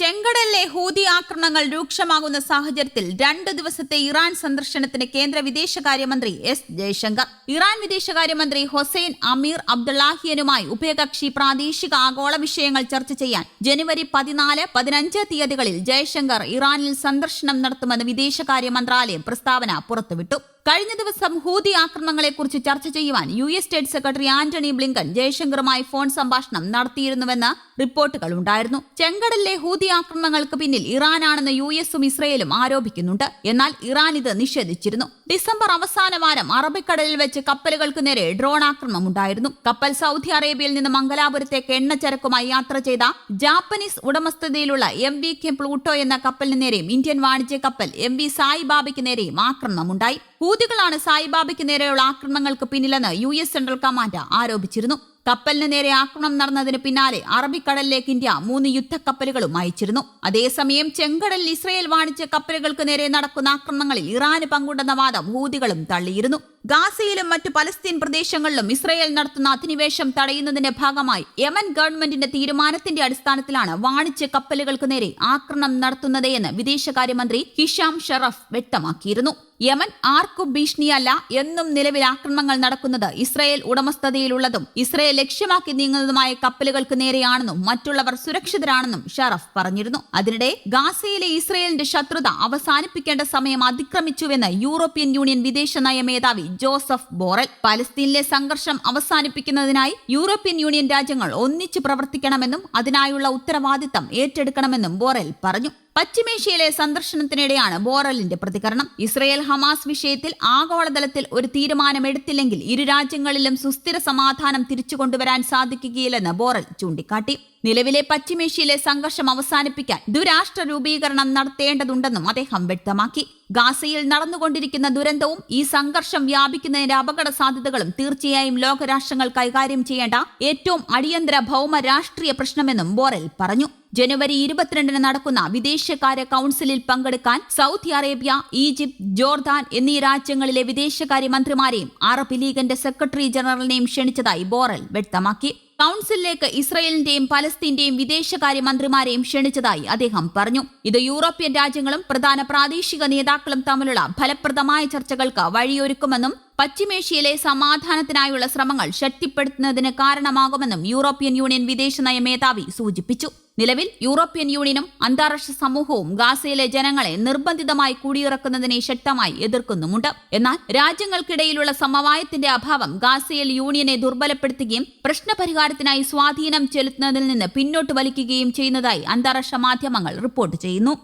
ചെങ്കടലിലെ Houthi ആക്രമണങ്ങൾ രൂക്ഷമാകുന്ന സാഹചര്യത്തിൽ രണ്ട് ദിവസത്തെ ഇറാൻ സന്ദർശനത്തിന് കേന്ദ്ര വിദേശകാര്യമന്ത്രി എസ് ജയശങ്കർ. ഇറാൻ വിദേശകാര്യമന്ത്രി ഹൊസൈൻ അമീർ അബ്ദുള്ളാഹിയനുമായി ഉഭയകക്ഷി പ്രാദേശിക ആഗോള വിഷയങ്ങൾ ചർച്ച ചെയ്യാൻ ജനുവരി പതിനാല് പതിനഞ്ച് തീയതികളിൽ ജയശങ്കർ ഇറാനിൽ സന്ദർശനം നടത്തുമെന്ന് വിദേശകാര്യ മന്ത്രാലയം പ്രസ്താവന പുറത്തുവിട്ടു. കഴിഞ്ഞ ദിവസം ഹൂതി ആക്രമണങ്ങളെക്കുറിച്ച് ചർച്ച ചെയ്യുവാൻ U S state secretary Antony Blinken ജയശങ്കറുമായി phone സംഭാഷണം നടത്തിയിരുന്നുവെന്ന് റിപ്പോർട്ടുകൾ ഉണ്ടായിരുന്നു. ചെങ്കടലിലെ ഹൂതി ആക്രമണങ്ങൾക്ക് പിന്നിൽ ഇറാനാണെന്ന് യു എസും ഇസ്രയേലും ആരോപിക്കുന്നുണ്ട്. എന്നാൽ ഇറാൻ ഇത് നിഷേധിച്ചിരുന്നു. ഡിസംബർ അവസാന വാരം അറബിക്കടലിൽ വെച്ച് കപ്പലുകൾക്ക് നേരെ ഡ്രോൺ ആക്രമണം ഉണ്ടായിരുന്നു. കപ്പൽ സൗദി അറേബ്യയിൽ നിന്ന് മംഗലാപുരത്തേക്ക് എണ്ണച്ചരക്കുമായി യാത്ര ചെയ്ത ജാപ്പനീസ് ഉടമസ്ഥതയിലുള്ള എം വി കെ പ്ലൂട്ടോ എന്ന കപ്പലിന് നേരെയും ഇന്ത്യൻ വാണിജ്യ കപ്പൽ എം വി സായിബാബയ്ക്ക് നേരെയും ആക്രമണമുണ്ടായി. ഹൂതികളാണ് സായിബാബയ്ക്ക് നേരെയുള്ള ആക്രമണങ്ങൾക്ക് പിന്നിലെന്ന് യു എസ് സെൻട്രൽ കമാൻഡ് ആരോപിച്ചിരുന്നു. കപ്പലിന് നേരെ ആക്രമണം നടന്നതിന് പിന്നാലെ അറബിക്കടലിലേക്ക് ഇന്ത്യ മൂന്ന് യുദ്ധക്കപ്പലുകളും അയച്ചിരുന്നു. അതേസമയം ചെങ്കടലിൽ ഇസ്രയേൽ വാണിജ്യ കപ്പലുകൾക്ക് നേരെ നടക്കുന്ന ആക്രമണങ്ങളിൽ ഇറാന് പങ്കുണ്ടെന്ന വാദം ഹൂതികളും തള്ളിയിരുന്നു. ഗാസയിലും മറ്റു പലസ്തീൻ പ്രദേശങ്ങളിലും ഇസ്രയേൽ നടത്തുന്ന അധിനിവേശം തടയുന്നതിന്റെ ഭാഗമായി യമൻ ഗവൺമെന്റിന്റെ തീരുമാനത്തിന്റെ അടിസ്ഥാനത്തിലാണ് വാണിജ്യ കപ്പലുകൾക്ക് നേരെ ആക്രമണം നടത്തുന്നതെന്ന് വിദേശകാര്യമന്ത്രി ഹിഷാം ഷറഫ് വ്യക്തമാക്കിയിരുന്നു. യമൻ ആർക്കും ഭീഷണിയല്ല എന്നും നിലവിൽ ആക്രമണങ്ങൾ നടക്കുന്നത് ഇസ്രയേൽ ഉടമസ്ഥതയിലുള്ളതും ഇസ്രയേൽ ലക്ഷ്യമാക്കി നീങ്ങുന്നതുമായ കപ്പലുകൾക്ക് നേരെയാണെന്നും മറ്റുള്ളവർ സുരക്ഷിതരാണെന്നും ഷറഫ് പറഞ്ഞിരുന്നു. അതിനിടെ ഗാസയിലെ ഇസ്രയേലിന്റെ ശത്രുത അവസാനിപ്പിക്കേണ്ട സമയം അതിക്രമിച്ചുവെന്ന് യൂറോപ്യൻ യൂണിയൻ വിദേശ നയ മേധാവി ജോസഫ് ബോറൽ. പലസ്തീനിലെ സംഘർഷം അവസാനിപ്പിക്കുന്നതിനായി യൂറോപ്യൻ യൂണിയൻ രാജ്യങ്ങൾ ഒന്നിച്ചു പ്രവർത്തിക്കണമെന്നും അതിനായുള്ള ഉത്തരവാദിത്തം ഏറ്റെടുക്കണമെന്നും ബോറൽ പറഞ്ഞു. പശ്ചിമേഷ്യയിലെ സന്ദർശനത്തിനിടെയാണ് ബോറലിന്റെ പ്രതികരണം. ഇസ്രയേൽ ഹമാസ് വിഷയത്തിൽ ആഗോളതലത്തിൽ ഒരു തീരുമാനമെടുത്തില്ലെങ്കിൽ ഇരു രാജ്യങ്ങളിലും സുസ്ഥിര സമാധാനം തിരിച്ചുകൊണ്ടുവരാൻ സാധിക്കുകയില്ലെന്ന് ബോറൽ ചൂണ്ടിക്കാട്ടി. നിലവിലെ പശ്ചിമേഷ്യയിലെ സംഘർഷം അവസാനിപ്പിക്കാൻ ദുരാഷ്ട്ര രൂപീകരണം നടത്തേണ്ടതുണ്ടെന്നും അദ്ദേഹം വ്യക്തമാക്കി. ഗാസയിൽ നടന്നുകൊണ്ടിരിക്കുന്ന ദുരന്തവും ഈ സംഘർഷം വ്യാപിക്കുന്നതിന്റെ അപകട സാധ്യതകളും തീർച്ചയായും ലോകരാഷ്ട്രങ്ങൾ കൈകാര്യം ചെയ്യേണ്ട ഏറ്റവും അടിയന്തര ഭൗമ രാഷ്ട്രീയ പ്രശ്നമെന്നും ബോറൽ പറഞ്ഞു. ജനുവരി ഇരുപത്തിരണ്ടിന് നടക്കുന്ന വിദേശകാര്യ കൌൺസിലിൽ പങ്കെടുക്കാൻ സൗദി അറേബ്യ ഈജിപ്ത് ജോർദാൻ എന്നീ രാജ്യങ്ങളിലെ വിദേശകാര്യ മന്ത്രിമാരെയും അറബ് ലീഗിന്റെ സെക്രട്ടറി ജനറലിനെയും ക്ഷണിച്ചതായി ബോറൽ വ്യക്തമാക്കി. കൌൺസിലിലേക്ക് ഇസ്രയേലിന്റെയും പലസ്തീന്റെയും വിദേശകാര്യ മന്ത്രിമാരെയും ക്ഷണിച്ചതായി അദ്ദേഹം പറഞ്ഞു. ഇത് യൂറോപ്യൻ രാജ്യങ്ങളും പ്രധാന പ്രാദേശിക നേതാക്കളും തമ്മിലുള്ള ഫലപ്രദമായ ചർച്ചകൾക്ക് വഴിയൊരുക്കുമെന്നും പശ്ചിമേഷ്യയിലെ സമാധാനത്തിനായുള്ള ശ്രമങ്ങൾ ശക്തിപ്പെടുത്തുന്നതിന് കാരണമാകുമെന്നും യൂറോപ്യൻ യൂണിയൻ വിദേശനയ മേധാവി സൂചിപ്പിച്ചു. നിലവിൽ യൂറോപ്യൻ യൂണിയനും അന്താരാഷ്ട്ര സമൂഹവും ഗാസയിലെ ജനങ്ങളെ നിർബന്ധിതമായി കുടിയിറക്കുന്നതിനെ ശക്തമായി എതിർക്കുന്നുമുണ്ട്. എന്നാൽ രാജ്യങ്ങൾക്കിടയിലുള്ള സമവായത്തിന്റെ അഭാവം ഗാസയിൽ യൂണിയനെ ദുർബലപ്പെടുത്തുകയും പ്രശ്നപരിഹാരത്തിനായി സ്വാധീനം ചെലുത്തുന്നതിൽ നിന്ന് പിന്നോട്ട് വലിക്കുകയും ചെയ്യുന്നതായി അന്താരാഷ്ട്ര മാധ്യമങ്ങൾ റിപ്പോർട്ട് ചെയ്യുന്നു.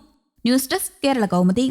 News desk Kerala Kaumudi.